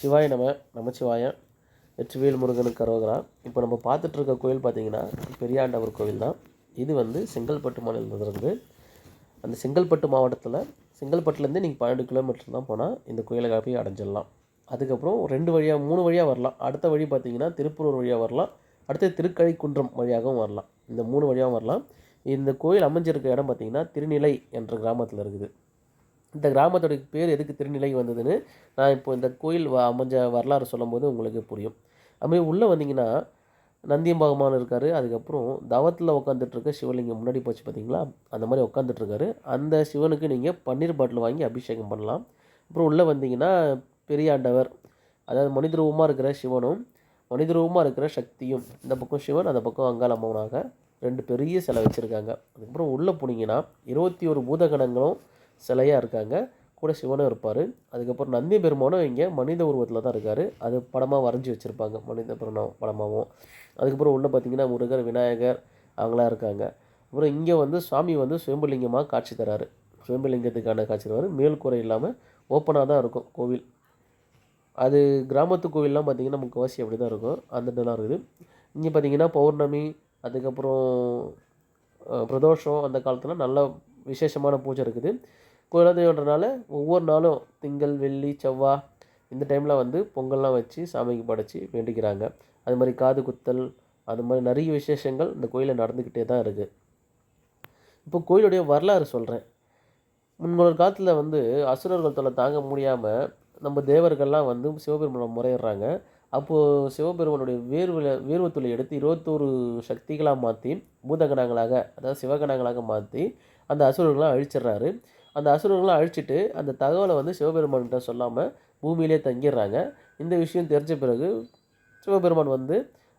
சிவாய நம நமச்சிவாயம் வெற்றிவேல் முருகனுக்கு அரோகரா இப்போ நம்ம பார்த்துட்ருக்க கோயில் பார்த்தீங்கன்னா பெரியாண்டவர் கோவில் தான் இது வந்து செங்கல்பட்டு மாநிலத்திலிருந்து அந்த செங்கல்பட்டு மாவட்டத்தில் செங்கல்பட்டுலேருந்து நீங்கள் பன்னெண்டு கிலோமீட்டர் தான் போனால் இந்த கோயிலை போய் அடைஞ்சிடலாம். அதுக்கப்புறம் ரெண்டு வழியாக மூணு வழியாக வரலாம். அடுத்த வழி பார்த்தீங்கன்னா திருப்பூர் வழியாக வரலாம். அடுத்து திருக்கழிக்குன்றம் வழியாகவும் வரலாம். இந்த மூணு வழியாகவும் வரலாம். இந்த கோயில் அமைஞ்சிருக்க இடம் பார்த்தீங்கன்னா திருநிலை என்ற கிராமத்தில் இருக்குது. இந்த கிராமத்தோட பேர் எதுக்கு திருநிலை வந்ததுன்னு நான் இப்போ இந்த கோயில் வ அமைஞ்ச வரலாறு சொல்லும்போது உங்களுக்கு புரியும். அதுமாதிரி உள்ளே வந்தீங்கன்னா நந்தியம் பகவான் இருக்கார் அதுக்கப்புறம் தவத்தில் உட்காந்துட்ருக்க சிவலிங்கம் முன்னாடி போச்சு பார்த்தீங்களா அந்த மாதிரி உட்காந்துட்ருக்காரு அந்த சிவனுக்கு நீங்கள் பன்னீர் பாட்டில் வாங்கி அபிஷேகம் பண்ணலாம். அப்புறம் உள்ளே வந்தீங்கன்னா பெரியாண்டவர் அதாவது மனித ரூபமாக இருக்கிற சிவனும் மனித ரூபமாக இருக்கிற சக்தியும் இந்த பக்கம் சிவன் அந்த பக்கம் அங்காள அம்மனாக ரெண்டு பெரிய சிலை வச்சுருக்காங்க. அதுக்கப்புறம் உள்ளே போனீங்கன்னா இருபத்தி ஒரு பூதகணங்களும் சிலையாக இருக்காங்க. கூட சிவனும் இருப்பார். அதுக்கப்புறம் நந்தி பெருமானும் இங்கே மனித உருவத்தில் தான் இருக்கார். அது படமாக வரைஞ்சி வச்சுருப்பாங்க. மனித பெருமான் படமாகவும் அதுக்கப்புறம் உள்ளே பார்த்தீங்கன்னா முருகர் விநாயகர் அவங்களாம் இருக்காங்க. அப்புறம் இங்கே வந்து சுவாமி வந்து சுயம்புலிங்கமாக காட்சி தராரு. சுயம்புலிங்கத்துக்கான காட்சி தராரு மேல்கூரை இல்லாமல் ஓப்பனாக தான் இருக்கும் கோவில். அது கிராமத்து கோவில்லாம் பார்த்திங்கன்னா முக்கால்வாசி அப்படி தான் இருக்கும். அந்த இதெல்லாம் இருக்குது. இங்கே பார்த்திங்கன்னா பௌர்ணமி அதுக்கப்புறம் பிரதோஷம் அந்த காலத்தில் நல்ல விசேஷமான பூஜை இருக்குது. குலதெய்வன்றனால ஒவ்வொரு நாளும் திங்கள் வெள்ளி செவ்வாய் இந்த டைமில் வந்து பொங்கல்லாம் வச்சு சாமிக்கு படைச்சி வேண்டிக்கிறாங்க. அது மாதிரி காது குத்தல் அது மாதிரி நிறைய விசேஷங்கள் இந்த கோயிலில் நடந்துக்கிட்டே தான் இருக்குது இப்போ கோயிலுடைய வரலாறு சொல்கிறேன் முன்னொரு காலத்தில் வந்து அசுரர்கள் தொல்லை தாங்க முடியாமல் நம்ம தேவர்கள்லாம் வந்து சிவபெருமனை முறையிடுறாங்க. அப்போது சிவபெருமானுடைய வேர்வில் வேர்வத்துளை எடுத்து இருபத்தோரு சக்திகளாக மாற்றி பூதகணங்களாக அதாவது சிவகணங்களாக மாற்றி அந்த அசுரர்கள்லாம் அழிச்சிடுறாரு. அந்த அசுரர்களை அழிச்சிட்டு அந்த தகவலை வந்து சிவபெருமான்கிட்ட சொல்லாமல் பூமியிலே தங்கிடுறாங்க. இந்த விஷயம் தெரிஞ்ச பிறகு சிவபெருமான் வந்து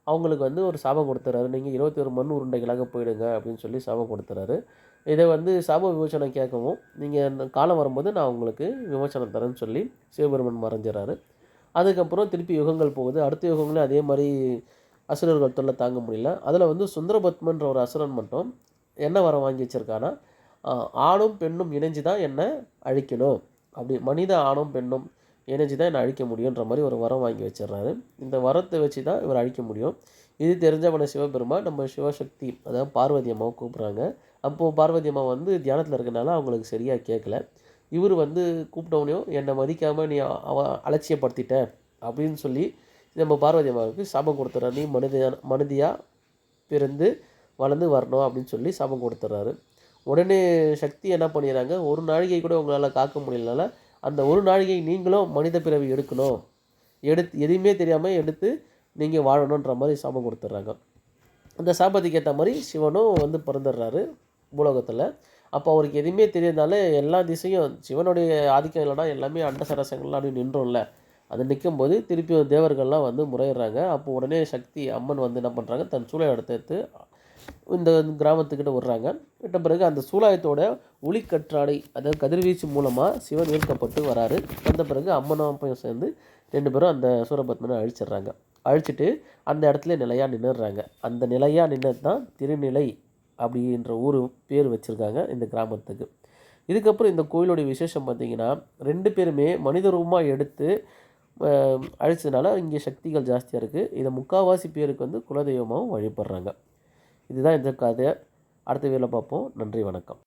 அவங்களுக்கு வந்து ஒரு சாபம் கொடுத்துறாரு. நீங்கள் இருபத்தி ஒரு மண் உருண்டைகளாக போயிடுங்க அப்படின்னு சொல்லி சாபம் கொடுத்துறாரு. இதை வந்து சாப விமோசனம் கேட்கவும் நீங்கள் காலம் வரும்போது நான் உங்களுக்கு விமோசனம் தரேன்னு சொல்லி சிவபெருமன் மறைஞ்சிடறாரு. அதுக்கப்புறம் திருப்பி யுகங்கள் போகுது. அடுத்த யுகங்களும் அதே மாதிரி அசுரர்கள் தொல்லை தாங்க முடியல. அதில் வந்து சுந்தரபத்மன்ற ஒரு அசுரன் மட்டும் என்ன வரம் வாங்கி வச்சிருக்கானா ஆணும் பெண்ணும் இணைஞ்சு தான் என்னை அழிக்கணும். அப்படி மனித ஆணும் பெண்ணும் இணைஞ்சு தான் என்னை அழிக்க முடியுன்ற மாதிரி ஒரு வரம் வாங்கி வச்சிடுறாரு. இந்த வரத்தை வச்சு தான் இவர் அழிக்க முடியும். இது தெரிஞ்சவன சிவபெருமான் நம்ம சிவசக்தி அதாவது பார்வதி அம்மாவை கூப்பிட்றாங்க. அப்போது பார்வதி அம்மா வந்து தியானத்தில் இருக்கனால அவங்களுக்கு சரியாக கேட்கல இவர் வந்து கூப்பிட்டவனையும் என்னை மதிக்காமல் நீ அவ அலட்சியப்படுத்திட்ட அப்படின்னு சொல்லி நம்ம பார்வதி அம்மாவுக்கு சாபம் கொடுத்துட்றாரு. நீ மனித மனிதியாக பிறந்து வளர்ந்து வரணும் அப்படின்னு சொல்லி சாபம் கொடுத்துட்றாரு. உடனே சக்தி என்ன பண்ணிடுறாங்க ஒரு நாழிகை கூட உங்களால் காக்க முடியலனால அந்த ஒரு நாழிகை நீங்களும் மனித பிறவி எடுக்கணும். எடுத்து எதுவுமே தெரியாமல் எடுத்து நீங்கள் வாழணுன்ற மாதிரி சாபம் கொடுத்துட்றாங்க. அந்த சாபத்துக்கு ஏற்ற மாதிரி சிவனும் வந்து பிறந்துடுறாரு பூலோகத்தில். அப்போ அவருக்கு எதுவுமே தெரியாதனால எல்லா திசையும் சிவனுடைய ஆதிக்கம் இல்லைன்னா எல்லாமே அண்ட சரசங்கள்லாம் அப்படி நின்றோம்ல. அது நிற்கும்போது திருப்பி தேவர்கள்லாம் வந்து முறையிடுறாங்க. அப்போ உடனே சக்தி அம்மன் வந்து என்ன பண்ணுறாங்க தன் சூழலை எடுத்து இந்த கிராமத்துக்கிட்ட விடுறாங்க விட்ட பிறகு அந்த சூலாயத்தோட ஒளிக்கற்றாடை அதாவது கதிர்வீச்சு மூலமாக சிவன் ஈர்க்கப்பட்டு வராரு. வந்த பிறகு அம்மனும் அப்பையும் சேர்ந்து ரெண்டு பேரும் அந்த சூரபத்மனை அழிச்சிடுறாங்க. அழிச்சிட்டு அந்த இடத்துல நிலையாக நின்றுடுறாங்க அந்த நிலையாக நின்றது தான் திருநிலை அப்படின்ற ஊர் பேர் வச்சுருக்காங்க இந்த கிராமத்துக்கு. இதுக்கப்புறம் இந்த கோயிலுடைய விசேஷம் பார்த்திங்கன்னா ரெண்டு பேருமே மனித ரூபமாக எடுத்து அழிச்சதுனால இங்கே சக்திகள் ஜாஸ்தியாக இருக்குது இதை முக்கால்வாசி பேருக்கு வந்து குலதெய்வமாகவும் வழிபடுறாங்க. இதுதான் இந்த கதை அடுத்த வீடியோவில் பார்ப்போம். நன்றி வணக்கம்.